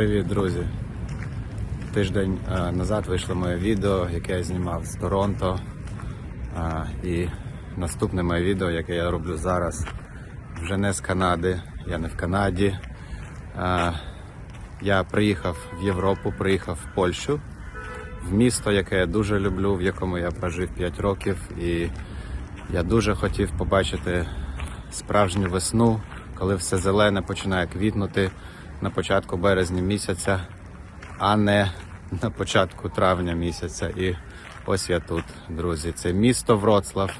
Привіт, друзі! Тиждень назад вийшло моє відео, яке я знімав з Торонто. І наступне моє відео, яке я роблю зараз, вже не з Канади. Я не в Канаді. Я приїхав в Європу, приїхав в Польщу, в місто, яке я дуже люблю, в якому я прожив 5 років. І я дуже хотів побачити справжню весну, коли все зелене починає квітнути на початку березня місяця, а не на початку травня місяця. І ось я тут, друзі. Це місто Вроцлав,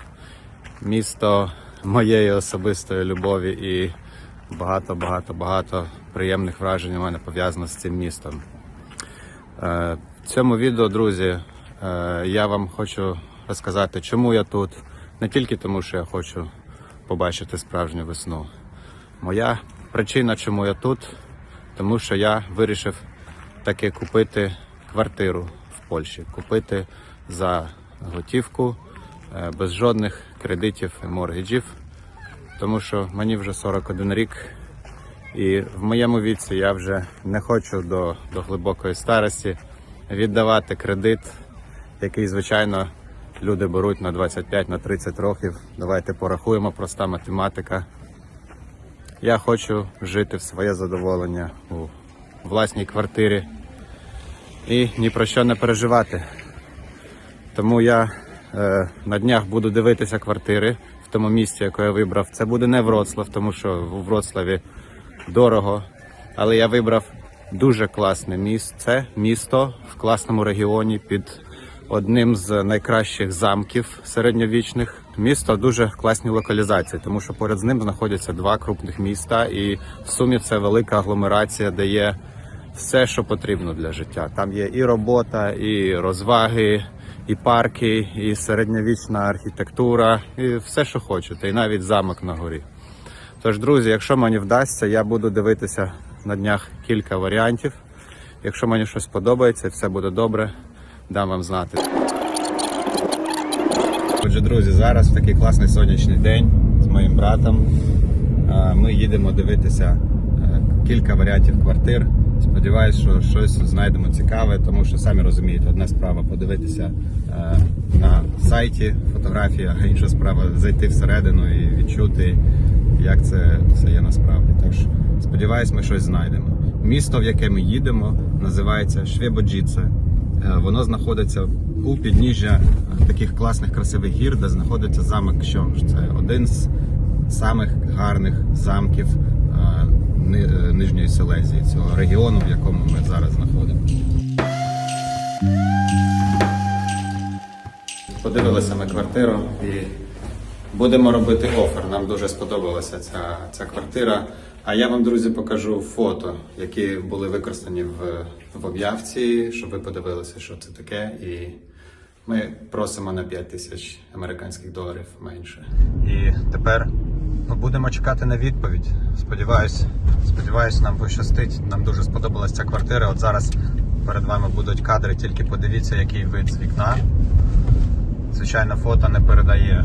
місто моєї особистої любові і багато, багато, багато приємних вражень у мене пов'язано з цим містом. Е, В цьому відео, друзі, е, я вам хочу розказати, чому я тут. Не тільки тому, що я хочу побачити справжню весну. Моя причина, чому я тут, тому що я вирішив таки купити квартиру в Польщі, купити за готівку е, без жодних кредитів і моргіджів, тому що мені вже 41 рік, і в моєму віці я вже не хочу до, до глибокої старості віддавати кредит, який, звичайно, люди беруть на 25 на 30 років. Давайте порахуємо проста математика. Я хочу жити в своє задоволення у власній квартирі і ні про що не переживати. Тому я е, на днях буду дивитися квартири в тому місці, яке я вибрав. Це буде не Вроцлав, тому що у Вроцлаві дорого. Але я вибрав дуже класне місце, місто в класному регіоні під одним з найкращих замків середньовічних. Місто дуже класній локалізації, тому що поряд з ним знаходяться два крупних міста, і в сумі це велика агломерація, де є все, що потрібно для життя. Там є і робота, і розваги, і парки, і середньовічна архітектура, і все, що хочете, і навіть замок на горі. Тож, друзі, якщо мені вдасться, я буду дивитися на днях кілька варіантів. Якщо мені щось подобається, все буде добре, дам вам знати. Отже, друзі, зараз такий класний сонячний день з моїм братом. Ми їдемо дивитися е, кілька варіантів квартир. Сподіваюсь, що щось знайдемо цікаве, тому що самі розумієте, одна справа подивитися е, на сайті фотографії, а інша справа зайти всередину і відчути, як це все є насправді. Тож сподіваюсь, ми щось знайдемо. Місто, в яке ми їдемо, називається Швебоджіце. Е, Воно знаходиться у підніжжя е, таких класних красивих гір, де знаходиться замок Кщомж. Це один з самих гарних замків е, Ни- Нижньої Силезії, цього регіону, в якому ми зараз знаходимося. Подивилися ми квартиру і будемо робити офер. Нам дуже сподобалася ця, ця квартира. А я вам, друзі, покажу фото, які були використані в, в об'явці, щоб ви подивилися, що це таке. І ми просимо на 5 тисяч американських доларів менше. І тепер ми будемо чекати на відповідь. Сподіваюсь, сподіваюсь, нам пощастить. Нам дуже сподобалася ця квартира. От зараз перед вами будуть кадри, тільки подивіться, який вид з вікна. Звичайно, фото не передає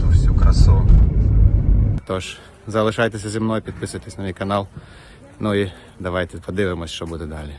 ту всю красу. Тож, залишайтеся зі мною, підписуйтесь на мій канал. Ну і давайте подивимось, що буде далі.